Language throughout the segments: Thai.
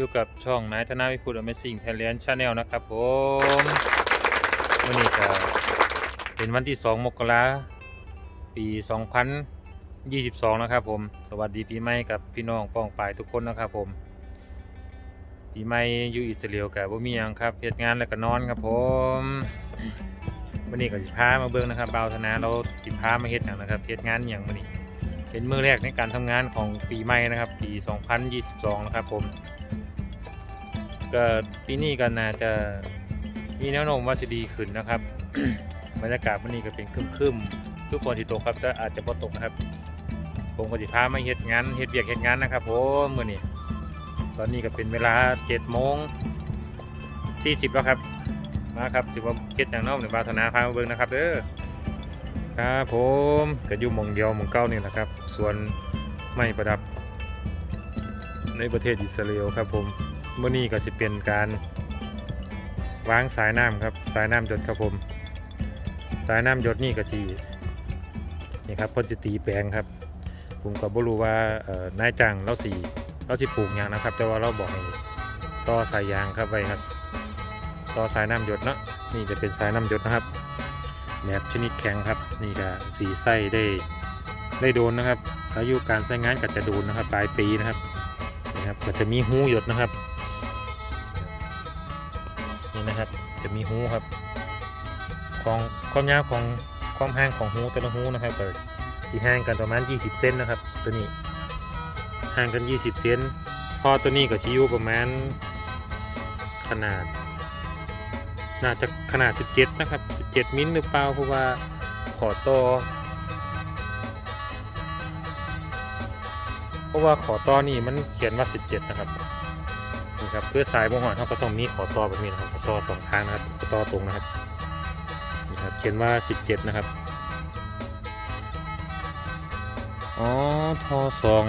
อยู่กับช่องนายธนาวิพุทธอเมซิ่งไทยแลนด์ชาแนลนะครับผมวันนี้จะเป็นวันที่ 2 มกราปี 2022 นะครับผม สวัสดีปีใหม่กับพี่น้องป้องปายทุกคนนะครับผม ปีใหม่อยู่อิสราเอลกับบ่มีหยังครับเฮ็ดงานแล้วก็นอนครับผมวันนี้ก็สิพามาเบิ่งนะครับเบาธนาเราสิพามาเฮ็ดหยังนะครับเฮ็ดงานหยังมื้อนี้เป็นมือแรกในการทำงานของปีใหม่นะครับ ปี 2022 นะครับผม ก็ปีนี้ก็น่าจะมีแนวโน้มว่าจะดีขึ้นนะครับบรรยากาศวันนี้ก็เป็นครึมๆทุกฝนสิตกครับแต่อาจจะบ่ตกนะครับ ผมก็สิพามาเฮ็ดงานเฮ็ดเวียกเฮ็ดงานนะครับผมมื้อนี้ตอนนี้ก็เป็นเวลา7โมง40แล้วครับ มาครับถือว่าเฮ็ดอย่างน้อมในบาธนาพามาเบิ่งนะครับเด้อครับผมก็อยู่หมองเดียวหมองเก้านี่แหละครับ ส่วนไม้ประดับในประเทศอิสราเอลครับผม เมื่อนี้ก็จะเป็นการวางสายน้ำครับ สายน้ำหยดครับผม สายน้ำหยดนี่ก็สีนี่ครับพ่นจะตีแปลงครับ ผมก็บ่รู้ว่าเอ่อนายจ้างเราสีเราสิปลูกอย่างนะครับ แต่ว่าเราบอกให้ต่อสายยางครับไว้ครับต่อสายน้ำหยดเนาะนี่จะเป็นสายน้ำหยดนะครับแบบชนิดแข็งครับ นี่ก็สีไส้ได้ได้โดนนะครับอายุการใช้งานก็จะโดนนะครับ ปลายปีนะครับนี่ครับก็จะมีหูหยดนะครับ จะมีหูครับ ของความยาวของความห่างของหูแต่ละหูนะครับก็สีห่างกันประมาณ 20 เซนนะครับ ตัวนี้ห่างกัน 20 เซนพอตัวนี้ก็ชิอยูประมาณขนาด น่าจะขนาด 17 นะครับ 17 มิลหรือเปล่าเพราะว่าขอต่อเพราะว่าขอต่อนี่มันเขียนว่า 17 นะครับ นี่ครับเพื่อสายบ่หอนเขาก็ต้องมีขอต่อแบบนี้นะครับขอต่อสองทางนะครับขอต่อตรงนะครับนี่ครับเขียนว่า 17 นะครับอ๋อทอสอง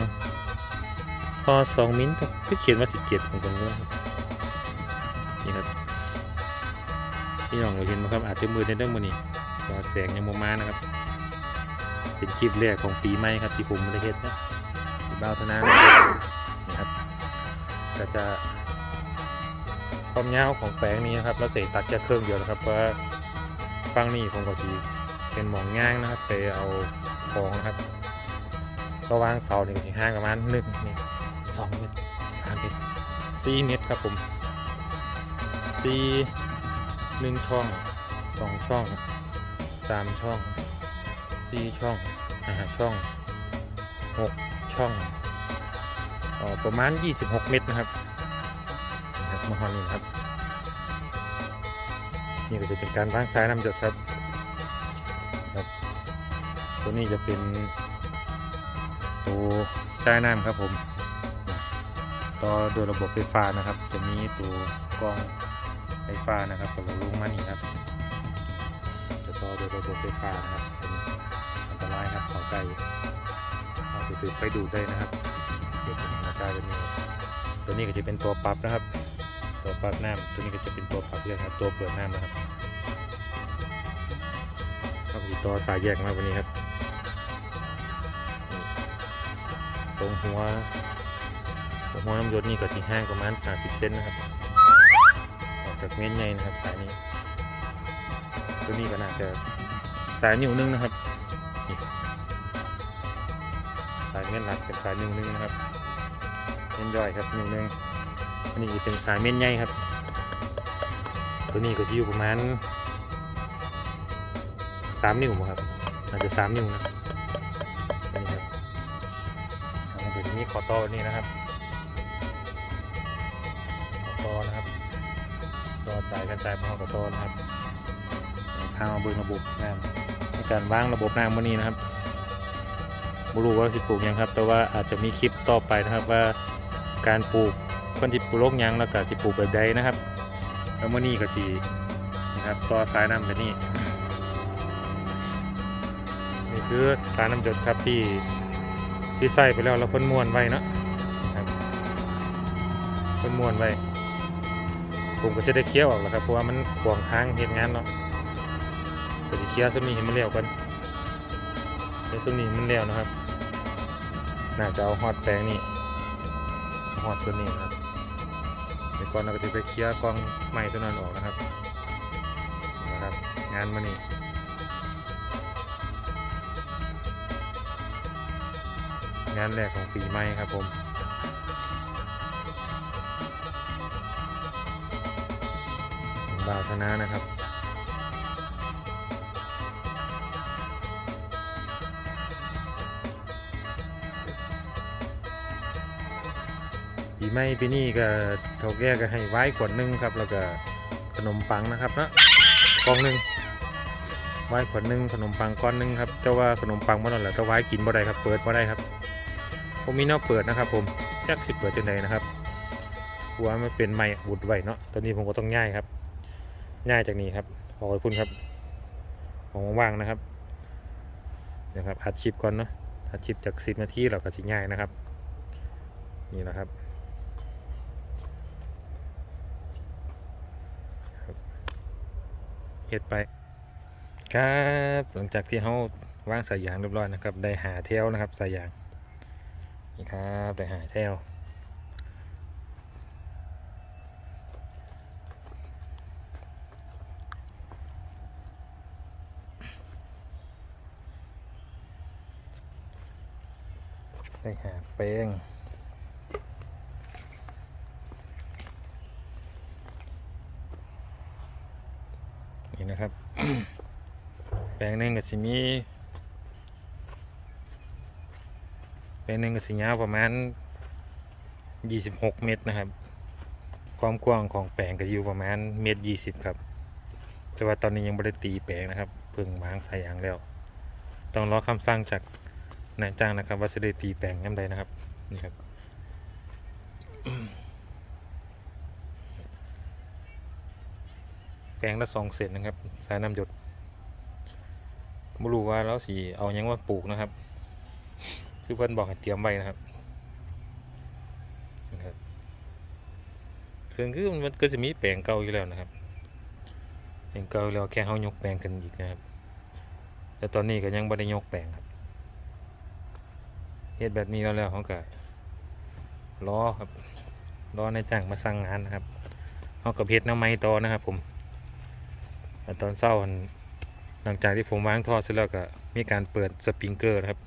ทอสองมิลก็เขียนว่า 17ผมก็งงครับนี่ครับพี่น้องก็เห็นไหมครับอาจจะมือในเรื่องมือนี้ก็แสงยังโมมานะครับ เป็นคลิปแรกของปีใหม่ครับที่ผมได้เฮ็ดนะบ้าวธนานี่ครับก็จะ ความยาวของแปลงนี้นะครับเราเสกตัดแค่เครื่องเดียวนะครับเพราะว่าฟังนี่ผมก็สีเป็นหมองง่างนะครับไปเอาของนะครับระวางเสาหนึ่งสี่ห้างประมาณหนึ่งนี่สองเมตรสามเมตรสี่เมตรครับผมสี่หนึ่งช่องสองช่องสามช่องสี่ช่องห้าช่องหกช่องออประมาณ 26 เมตรนะครับนะครับ มาฮอนนี่นะครับ นี่ก็จะเป็นการวางสายน้ำหยดครับครับ ตัวนี้จะเป็นตัวจ่ายน้ำครับผม ต่อโดยระบบไฟฟ้านะครับ จะมีตัวกรองไฟฟ้านะครับกับลงมานี่ครับ จะต่อโดยระบบไฟฟ้านะครับเป็นอันตรายครับเขาใกล้เอาไปถือไฟดูดได้นะครับเดี๋ยวเป็นอาการแบบนี้ตัวนี้ก็จะเป็นตัวปรับนะครับ ตัวปรับน้ำตัวนี้ก็จะเป็นตัวปรับเรื่องครับตัวเปิดน้ำนะครับเข้าไปต่อสายแยกมาวันนี้ครับตรงหัวตรงหัวน้ำยศนี่ก็ที่ห้างประมาณ 30 เซนนะครับออกจากเม็ดใหญ่นะครับสายนี้ ตัวนี้ก็น่าจะสายนิ้วนึงนะครับสายเม็ดหลักเป็นสายนิ้วนึงนะครับเม็ดย่อยครับนิ้วนึง อันนี้เป็นสายเม็ดใหญ่ครับ ตัวนี้ก็จะอยู่ประมาณสามนิ้วมั้งครับอาจจะสามนิ้วนะนี่ครับแล้วก็จะมีขอต่อนี้นะครับขอต่อนะครับต่อสายกระจายมากับต้นนะครับทางมาเบิ่งระบบน้ำในการวางระบบน้ำวันนี้นะครับบรู้ว่าสิปลูกยังครับ แต่ว่าอาจจะมีคลิปต่อไปนะครับว่าการปลูก คนที่ปลูกยังแล้วก็สิปลูกแบบใดนะครับแล้วมื่อนี้ก็สีนะครับต่อสายน้ำแบบนี้นี่คือสายน้ำหยดครับที่ที่ใส่ไปแล้วเราพ่นม้วนไว้เนาะครับพ่นม้วนไว้ผมก็จะได้เคลียร์ออกแล้วครับเพราะว่ามันขวางทางเหตุงานเนาะก็จะเคลียร์ส่วนนี้ให้มันเร็วกันในส่วนนี้มันเร็วนะครับน่าจะเอาฮอตแปลงนี่หอดตัวนี้ครับ ดี๋ยวก่อนเราก็จะไปเคลียร์กองใหม่ตัวนั้นออกนะครับนะครับ งานมานี่งานแรกของปีใหม่ครับผมบ่าวธนานะครับ ปีใหม่ปีนี้ก็เท่าแก่ก็ให้ไว้ขวดหนึงครับ แล้วก็ขนมปังนะครับเนาะกองหนึ่งไว้ขวดหนึงขนมปังก้อนหนึงครับเจ้าว่าขนมปังบ่นั่นแหละก็ไว้กินบ่ได้ครับ เปิดบ่ได้ครับผมมีแนวเปิดนะครับ ผมจักสิบเปิดจังไดนะครับกลัวมันเป็นไม้อุดไว้เนาะตอนนี้ผมก็ต้องง่ายครับง่ายจากนี้ครับขอบคุณครับของว่างๆนะครับเดี๋ยวครับอัดคลิปก่อนเนาะอัดคลิปจากสิบนาทีเราก็สิง่ายนะครับ นี่แหละครับ เฮ็ดไป ครับหลังจากที่เขาวางสายยางเรียบร้อยนะครับ ได้หาเที่ยวนะครับสายยางนี่ครับได้หาเที่ยวได้หาเป้งนี่นะครับ แปลงหนึ่ง กับสิมีแปลงหนึ่งกับสิยาวประมาณ 26 เมตรนะครับ ความกว้างของแปลงก็อยู่ประมาณเมตร20 ครับ แต่ว่าตอนนี้ยังไม่ได้ตีแปลงนะครับ เพิ่งวางสายยางแล้ว ต้องรอคำสั่งจากนายจ้างนะครับ ว่าจะได้ตีแปลงย่ำใดนะครับนี่ครับแปลงละสองเศษนะครับ สายน้ำหยด ไม่รู้ว่าแล้วสีเอายังว่าปลูกนะครับ คือเพื่อนบอกให้เตรียมไว้นะครับนะครับคือคือมันก็จะมีแปลงเก่าอยู่แล้วนะครับแปลงเก่าอยู่แล้วแค่เขายกแปลงกันอีกนะครับ แต่ตอนนี้ก็ยังไม่ได้ยกแปลงครับเฮ็ดแบบนี้แล้วแล้วเขาก็รอครับรอในจ้างมาสั่งงานนะครับเขากับเฮ็ดน้ำไม้ต่อนะครับ ผมแต่ตอนเศร้ามัน หลังจากที่ผมวางท่อเสร็จแล้วก็มีการเปิดสปริงเกอร์นะครับ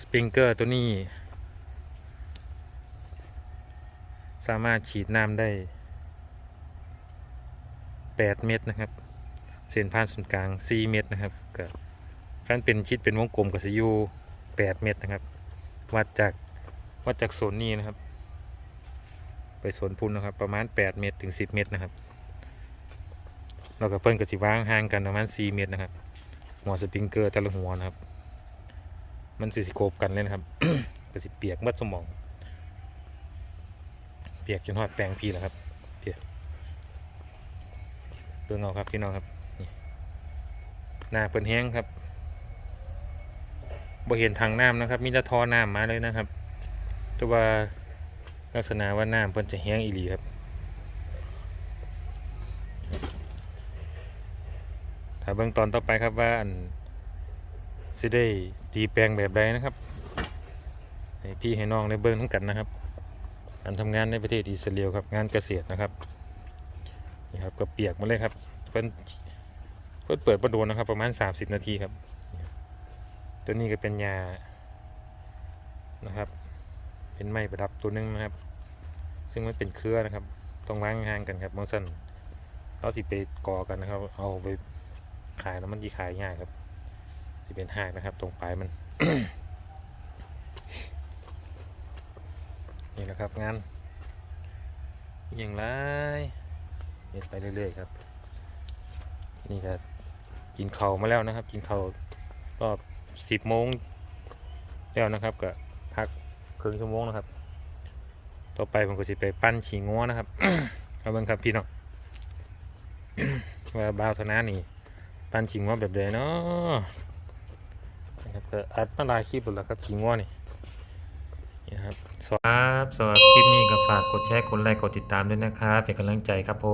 สปริงเกอร์ตัวนี้ สามารถฉีดน้ำได้ 8 เมตรนะครับ เส้นผ่านศูนย์กลาง 4 เมตรนะครับก็ขั้นเป็นชิดเป็นวงกลมกับสิอยู8 เมตรนะครับ วัดจากวัดจากโซนนี้นะครับ ไปโซนพุ่นนะครับ ประมาณ 8 เมตรถึง 10 เมตรนะครับ เรากับเพิ่นก็สิวางห่างกันประมาณ4เมตรนะครับ หัวสปริงเกอร์แต่ละหัวนะครับ มันสิสิโคบกันเลยนะครับก็สิเปียกมื่อสมอง เปียกจนหอดแปลงพีแล้วครับเปียกเบิ่งเอาครับพี่น้องครับนี่หน้าเปินแห้งครับบ่เห็นทางน้ำนะครับ มีแต่ทอน้ำมาเลยนะครับ แต่ว่าลักษณะว่าน้ำเพิ่นจะแห้งอีหลีครับ ถ้าเบิ่งตอนต่อไปครับว่าอันสิได้ตีแปลงแบบใดนะครับให้พี่ให้น้องได้เบิ่งทั้งกันนะครับการทำงานในประเทศอิสราเอลครับงานเกษตรนะครับนี่ครับก็เปียกมาเลยครับเพิ่นเพิ่นเปิดประโดนนะครับ ประมาณ 30 นาทีครับ ตัวนี้ก็เป็นยานะครับ เป็นไม้ประดับตัวนึงนะครับ ซึ่งมันเป็นเครือนะครับ ต้องวางห่างกันครับบางส่วนเราสิไปก่อกันนะครับ เอาไป ขายแล้วมันดีขายง่ายครับสิเป็นหากนะครับ ตรงปลายมัน นี่แหละครับงานอย่างไรเฮ็ดไปเรื่อยๆครับ นี่ก็กินเข้ามาแล้วนะครับ กินเข้ารอบสิบโมงแล้วนะครับก็พักครึ่งชั่วโมงนะครับ ต่อไปผมก็สิไปปั้นฉี่งัวนะครับเอาเบิ่งครับพี่น้องว่าบ่าวเทานานี่ ปันชิงว่าแบบใดเนาะนะครับก็อัดมาลายคลิปแล้วครับชิงว่านี่นี่นะครับครับสำหรับคลิปนี้ก็ฝากกดแชร์กดไลค์กดติดตามด้วยนะครับเป็นกำลังใจครับผม